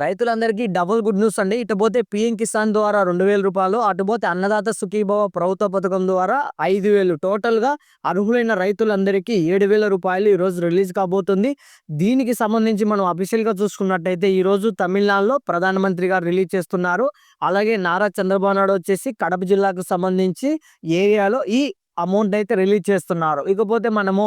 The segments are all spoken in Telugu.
రైతులందరికీ డబుల్ గుడ్ న్యూస్ అండి. ఇటు పోతే పిఎం కిసాన్ ద్వారా రెండు వేల రూపాయలు అటుపోతే అన్నదాత సుఖీభవ ప్రభుత్వ పథకం ద్వారా ఐదు వేలు. టోటల్గా అర్హులైన రైతులందరికీ ఏడు వేల రూపాయలు ఈరోజు రిలీజ్ కాబోతుంది. దీనికి సంబంధించి మనం అఫీషియల్గా చూసుకున్నట్టయితే ఈరోజు తమిళనాడులో ప్రధానమంత్రి గారు రిలీజ్ చేస్తున్నారు. అలాగే నారా చంద్రబాబు నాయుడు వచ్చేసి కడప జిల్లాకు సంబంధించి ఏరియాలో ఈ అమౌంట్ అయితే రిలీజ్ చేస్తున్నారు. ఇకపోతే మనము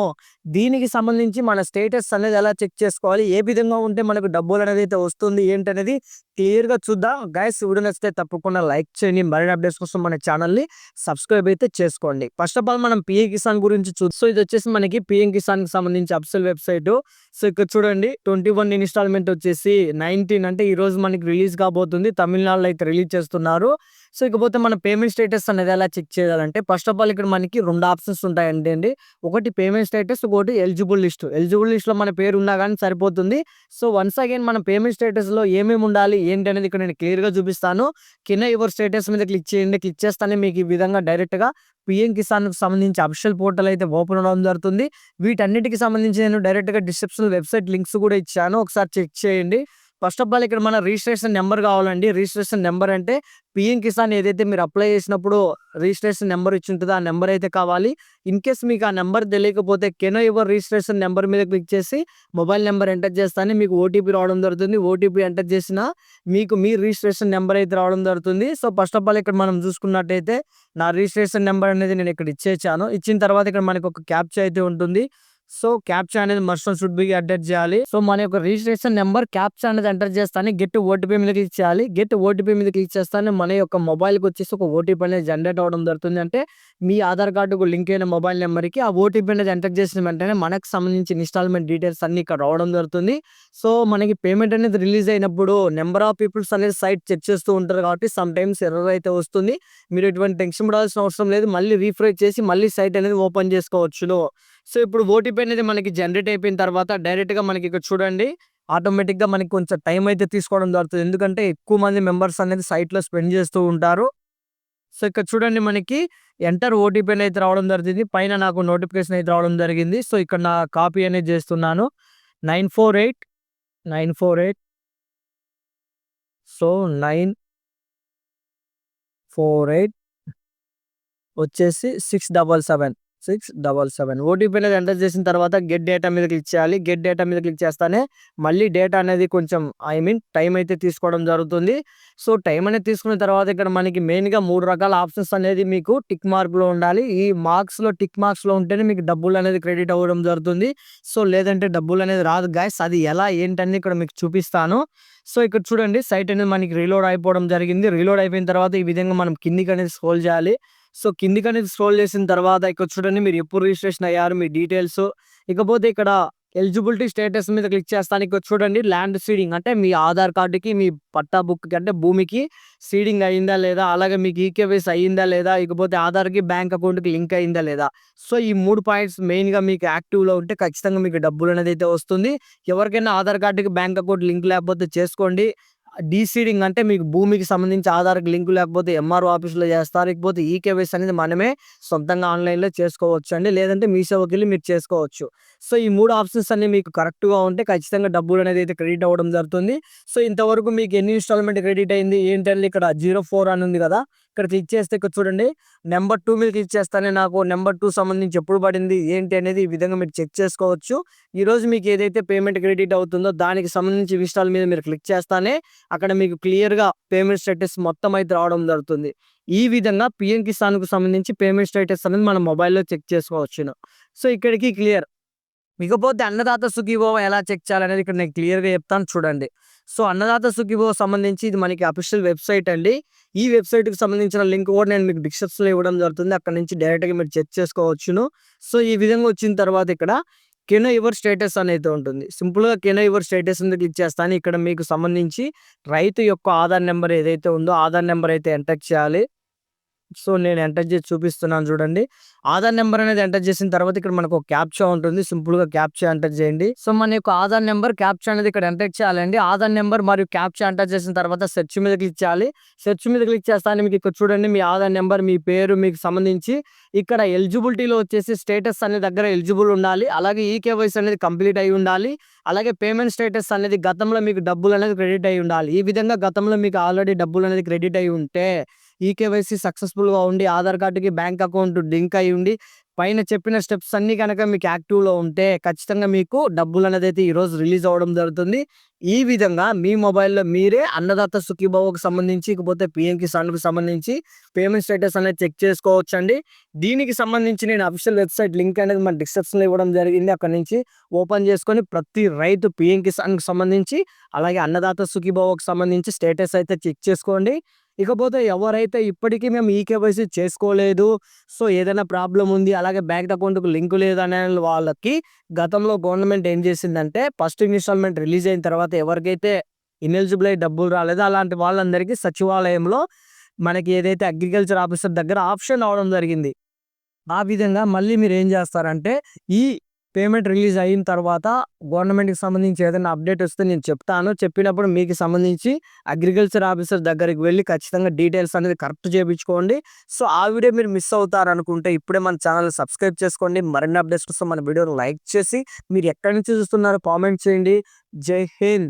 దీనికి సంబంధించి మన స్టేటస్ అనేది ఎలా చెక్ చేసుకోవాలి? ఏ విధంగా ఉంటే మనకు డబ్బులు అనేది అయితే వస్తుంది? ఏంటనేది క్లియర్గా చూద్దాం. గైస్ వీడియో నచ్చితే తప్పకుండా లైక్ చేయండి. మరిన్ని అప్డేట్స్ కోసం మన ఛానల్ని సబ్స్క్రైబ్ అయితే చేసుకోండి. ఫస్ట్ ఆఫ్ ఆల్ మనం పిఎం కిసాన్ గురించి చూ సో ఇది వచ్చేసి మనకి పిఎం కిసాన్కి సంబంధించి అఫ్సల్ వెబ్సైట్. సో ఇక్కడ చూడండి ట్వంటీ వన్ ఇన్స్టాల్మెంట్ వచ్చేసి నైన్టీన్ అంటే ఈరోజు మనకి రిలీజ్ కాబోతుంది. తమిళనాడులో అయితే రిలీజ్ చేస్తున్నారు. సో ఇకపోతే మన పేమెంట్ స్టేటస్ అనేది ఎలా చెక్ చేయాలంటే ఫస్ట్ ఆఫ్ ఆల్ ఇక్కడ మనకి రెండు ఆప్షన్స్ ఉంటాయండి అండి. ఒకటి పేమెంట్ స్టేటస్ ఒకటి ఎలిజిబుల్ లిస్ట్. ఎలిజిబుల్ లిస్ట్లో మన పేరు ఉన్నా కానీ సరిపోతుంది. సో వన్స్ అగైన్ మన పేమెంట్ స్టేటస్లో ఏమేమి ఉండాలి ఏంటి అనేది ఇక్కడ నేను క్లియర్గా చూపిస్తాను. కింద యువర్ స్టేటస్ మీద క్లిక్ చేయండి క్లిక్ చేస్తానే మీకు ఈ విధంగా డైరెక్ట్గా పిఎం కిసాన్కు సంబంధించి అఫిషియల్ పోర్టల్ అయితే ఓపెన్ అవడం జరుగుతుంది. వీటన్నిటికి సంబంధించి నేను డైరెక్ట్గా డిస్క్రిప్షన్ వెబ్సైట్ లింక్స్ కూడా ఇచ్చాను. ఒకసారి చెక్ చేయండి. ఫస్ట్ ఆఫ్ ఆల్ ఇక్కడ మన రిజిస్ట్రేషన్ నెంబర్ కావాలండి. రిజిస్ట్రేషన్ నెంబర్ అంటే పిఎం కిసాన్ ఏదైతే మీరు అప్లై చేసినప్పుడు రిజిస్ట్రేషన్ నెంబర్ ఇచ్చి ఉంటుందో ఆ నెంబర్ అయితే కావాలి. ఇన్ కేస్ మీకు ఆ నెంబర్ తెలియకపోతే కెనో యువర్ రిజిస్ట్రేషన్ నెంబర్ మీద క్లిక్ చేసి మొబైల్ నెంబర్ ఎంటర్ చేస్తానే మీకు ఓటీపీ రావడం జరుగుతుంది. ఓటీపీ ఎంటర్ చేసిన మీకు మీ రిజిస్ట్రేషన్ నెంబర్ అయితే రావడం జరుగుతుంది. సో ఫస్ట్ ఆఫ్ ఆల్ ఇక్కడ మనం చూసుకున్నట్టయితే నా రిజిస్ట్రేషన్ నెంబర్ అనేది నేను ఇక్కడ ఇచ్చేసాను. ఇచ్చిన తర్వాత ఇక్కడ మనకు ఒక క్యాప్చా అయితే ఉంటుంది. సో క్యాప్చా అనేది మస్ట్ షుడ్ బి అటెట్ చేయాలి. సో మన యొక్క రిజిస్ట్రేషన్ నెంబర్ క్యాప్చా అనేది ఎంటర్ చేస్తాను గెట్ ఓటీపీ మీద క్లిక్ చేయాలి. గెట్ ఓటీపీ మీద క్లిక్ చేస్తాను మన యొక్క మొబైల్కి వచ్చేసి ఒక ఓటీపీ అనేది జనరేట్ అవడం జరుగుతుంది. అంటే మీ ఆధార్ కార్డుకు లింక్ అయిన మొబైల్ నెంబర్కి ఆ ఓటీపీ అనేది ఎంటర్ చేసిన వెంటనే మనకు సంబంధించిన ఇన్స్టాల్మెంట్ డీటెయిల్స్ అన్ని ఇక్కడ రావడం జరుగుతుంది. సో మనకి పేమెంట్ అనేది రిలీజ్ అయినప్పుడు నెంబర్ ఆఫ్ పీపుల్స్ అనేది సైట్ చెక్ చేస్తూ ఉంటారు కాబట్టి సమ్ టైమ్స్ ఎర్రర్ అయితే వస్తుంది. మీరు ఎటువంటి టెన్షన్ పడాల్సిన అవసరం లేదు. మళ్ళీ రీఫ్రెష్ చేసి మళ్ళీ సైట్ అనేది ఓపెన్ చేసుకోవచ్చు సో ఇప్పుడు ఓటీపీ అనేది మనకి జనరేట్ అయిపోయిన తర్వాత డైరెక్ట్గా మనకి ఇక్కడ చూడండి ఆటోమేటిక్గా మనకి కొంచెం టైం అయితే తీసుకోవడం జరుగుతుంది. ఎందుకంటే ఎక్కువ మంది మెంబర్స్ అనేది సైట్లో స్పెండ్ చేస్తూ ఉంటారు. సో ఇక్కడ చూడండి మనకి ఎంటర్ ఓటీపీ అయితే రావడం జరిగింది. పైన నాకు నోటిఫికేషన్ అయితే రావడం జరిగింది. సో ఇక్కడ నా కాపీ అనేది చేస్తున్నాను. Nine four eight nine four eight. So nine four eight వచ్చేసి six double seven six double seven OTP అనేది ఎంటర్ చేసిన తర్వాత గెట్ డేటా మీద క్లిక్ చేయాలి. గెట్ డేటా మీద క్లిక్ చేస్తానే మళ్ళీ డేటా అనేది కొంచెం ఐ మీన్ టైం అయితే తీసుకోవడం జరుగుతుంది. సో టైం అనేది తీసుకున్న తర్వాత ఇక్కడ మనకి మెయిన్గా మూడు రకాల ఆప్షన్స్ అనేది మీకు టిక్ మార్క్లో ఉండాలి. ఈ మార్క్స్లో టిక్ మార్క్స్లో ఉంటేనే మీకు డబ్బులు అనేది క్రెడిట్ అవ్వడం జరుగుతుంది. సో లేదంటే డబ్బులు అనేది రాదు. గాయస్ అది ఎలా ఏంటని ఇక్కడ మీకు చూపిస్తాను. సో ఇక్కడ చూడండి సైట్ అనేది మనకి రీలోడ్ అయిపోవడం జరిగింది. రీలోడ్ అయిపోయిన తర్వాత ఈ విధంగా మనం కిందికి అనేది స్క్రోల్ చేయాలి. సో కిందికి అనేది స్క్రోల్ చేసిన తర్వాత ఇక్కడ చూడండి మీరు ఎప్పుడు రిజిస్ట్రేషన్ అయ్యారు మీ డీటెయిల్స్. ఇకపోతే ఇక్కడ ఎలిజిబిలిటీ స్టేటస్ మీద క్లిక్ చేస్తాను. ఇక్కడ చూడండి ల్యాండ్ సీడింగ్ అంటే మీ ఆధార్ కార్డుకి మీ పట్టా బుక్ అంటే భూమికి సీడింగ్ అయిందా లేదా అలాగే మీకు ఈకేవైస్ అయ్యిందా లేదా ఇకపోతే ఆధార్కి బ్యాంక్ అకౌంట్కి లింక్ అయిందా లేదా. సో ఈ మూడు పాయింట్స్ మెయిన్గా మీకు యాక్టివ్లో ఉంటే ఖచ్చితంగా మీకు డబ్బులు అనేది అయితే వస్తుంది. ఎవరికైనా ఆధార్ కార్డుకి బ్యాంక్ అకౌంట్ లింక్ లేకపోతే చేసుకోండి. డీసీడింగ్ అంటే మీకు భూమికి సంబంధించి ఆధార్కి లింక్ లేకపోతే ఎంఆర్ఓ ఆఫీస్లో చేస్తారు? ఇకపోతే ఈకేవైస్ అనేది మనమే సొంతంగా ఆన్లైన్లో చేసుకోవచ్చు అండి. లేదంటే మీ సేవకి వెళ్ళి మీరు చేసుకోవచ్చు. సో ఈ మూడు ఆప్షన్స్ అన్ని మీకు కరెక్ట్గా ఉంటే ఖచ్చితంగా డబ్బులు అనేది అయితే క్రెడిట్ అవ్వడం జరుగుతుంది. సో ఇంతవరకు మీకు ఎన్ని ఇన్స్టాల్మెంట్ క్రెడిట్ అయింది? ఏంటంటే ఇక్కడ జీరో ఫోర్ అని ఉంది కదా. ఇక్కడ క్లిక్ చేస్తే ఇక్కడ చూడండి. నెంబర్ టూ మీద క్లిక్ చేస్తానే నాకు. నెంబర్ టూ సంబంధించి ఎప్పుడు పడింది ఏంటి అనేది ఈ విధంగా మీరు చెక్ చేసుకోవచ్చు. ఈరోజు మీకు ఏదైతే పేమెంట్ క్రెడిట్ అవుతుందో దానికి సంబంధించి విషయాల మీద మీరు క్లిక్ చేస్తానే అక్కడ మీకు క్లియర్గా పేమెంట్ స్టేటస్ మొత్తం అయితే రావడం జరుగుతుంది. ఈ విధంగా పిఎం కిసాన్కు సంబంధించి పేమెంట్ స్టేటస్ అనేది మన మొబైల్లో చెక్ చేసుకోవచ్చు సో ఇక్కడికి క్లియర్. ఇకపోతే అన్నదాత సుఖీభవ ఎలా చెక్ చేయాలనేది ఇక్కడ నేను క్లియర్గా చెప్తాను చూడండి. సో అన్నదాత సుఖీభవ సంబంధించి ఇది మనకి అఫీషియల్ వెబ్సైట్ అండి. ఈ వెబ్సైట్కి సంబంధించిన లింక్ కూడా నేను మీకు డిస్క్రిప్షన్లో ఇవ్వడం జరుగుతుంది. అక్కడ నుంచి డైరెక్ట్గా మీరు చెక్ చేసుకోవచ్చును. సో ఈ విధంగా వచ్చిన తర్వాత ఇక్కడ కెనో యువర్ స్టేటస్ అనేది ఉంటుంది. సింపుల్గా కెనో యువర్ స్టేటస్ మీద క్లిక్ చేస్తాను. ఇక్కడ మీకు సంబంధించి రైతు యొక్క ఆధార్ నెంబర్ ఏదైతే ఉందో ఆధార్ నెంబర్ అయితే ఎంటర్ చేయాలి. సో నేను ఎంటర్ చేసి చూపిస్తున్నాను చూడండి. ఆధార్ నెంబర్ అనేది ఎంటర్ చేసిన తర్వాత ఇక్కడ మనకు ఒక క్యాప్చా ఉంటుంది. సింపుల్గా క్యాప్చా ఎంటర్ చేయండి. సో మన యొక్క ఆధార్ నెంబర్ క్యాప్చా అనేది ఇక్కడ ఎంటర్ చేయాలండి. ఆధార్ నెంబర్ మరియు క్యాప్చా ఎంటర్ చేసిన తర్వాత సెర్చ్ మీద క్లిక్ చేయాలి. సెర్చ్ మీద క్లిక్ చేస్తాను మీకు ఇక్కడ చూడండి మీ ఆధార్ నెంబర్ మీ పేరు మీకు సంబంధించి ఇక్కడ ఎలిజిబిలిటీలో వచ్చేసి స్టేటస్ అనే దగ్గర ఎలిజిబుల్ ఉండాలి. అలాగే ఈ కేవైసీ అనేది కంప్లీట్ అయి ఉండాలి. అలాగే పేమెంట్ స్టేటస్ అనేది గతంలో మీకు డబ్బులు అనేది క్రెడిట్ అయి ఉండాలి. ఈ విధంగా గతంలో మీకు ఆల్రెడీ డబ్బులు అనేది క్రెడిట్ అయి ఉంటే ఈ సక్సెస్ఫుల్గా ఉండి ఆధార్ కార్డుకి బ్యాంక్ అకౌంట్ లింక్ అయి ఉండి పైన చెప్పిన స్టెప్స్ అన్నీ కనుక మీకు యాక్టివ్లో ఉంటే ఖచ్చితంగా మీకు డబ్బులు అనేది అయితే ఈరోజు రిలీజ్ అవ్వడం జరుగుతుంది. ఈ విధంగా మీ మొబైల్లో మీరే అన్నదాత సుఖీభావకు సంబంధించి ఇకపోతే పిఎం కిసాన్కు సంబంధించి పేమెంట్ స్టేటస్ అనేది చెక్ చేసుకోవచ్చండి. దీనికి సంబంధించి నేను అఫీషియల్ వెబ్సైట్ లింక్ అనేది మన డిస్క్రిప్షన్లో ఇవ్వడం జరిగింది. అక్కడ నుంచి ఓపెన్ చేసుకొని ప్రతి రైతు పిఎం కిసాన్కి సంబంధించి అలాగే అన్నదాత సుఖీభావకు సంబంధించి స్టేటస్ అయితే చెక్ చేసుకోండి. ఇకపోతే ఎవరైతే ఇప్పటికీ మేము ఈ కేవైసీ చేసుకోలేదు సో ఏదైనా ప్రాబ్లం ఉంది అలాగే బ్యాంక్ అకౌంట్కు లింక్ లేదు అనే వాళ్ళకి గతంలో గవర్నమెంట్ ఏం చేసిందంటే ఫస్ట్ ఇన్స్టాల్మెంట్ రిలీజ్ అయిన తర్వాత ఎవరికైతే ఇనెలిజిబుల్ అయ్యి డబ్బులు రాలేదో అలాంటి వాళ్ళందరికీ సచివాలయంలో మనకి ఏదైతే అగ్రికల్చర్ ఆఫీసర్ దగ్గర ఆప్షన్ అవడం జరిగింది. ఆ విధంగా మళ్ళీ మీరు ఏం చేస్తారంటే ఈ పేమెంట్ రిలీజ్ అయిన తర్వాత గవర్నమెంట్కి సంబంధించి ఏదైనా అప్డేట్ వస్తే నేను చెప్తాను. చెప్పినప్పుడు మీకు సంబంధించి అగ్రికల్చర్ ఆఫీసర్ దగ్గరికి వెళ్ళి ఖచ్చితంగా డీటెయిల్స్ అనేది కరెక్ట్ చేయించుకోండి. సో ఆ వీడియో మీరు మిస్ అవుతారు అనుకుంటే ఇప్పుడే మన ఛానల్ సబ్స్క్రైబ్ చేసుకోండి. మరిన్ని అప్డేట్స్ కోసం మన వీడియోని లైక్ చేసి మీరు ఎక్కడి నుంచి చూస్తున్నారో కామెంట్ చేయండి. జై హింద్!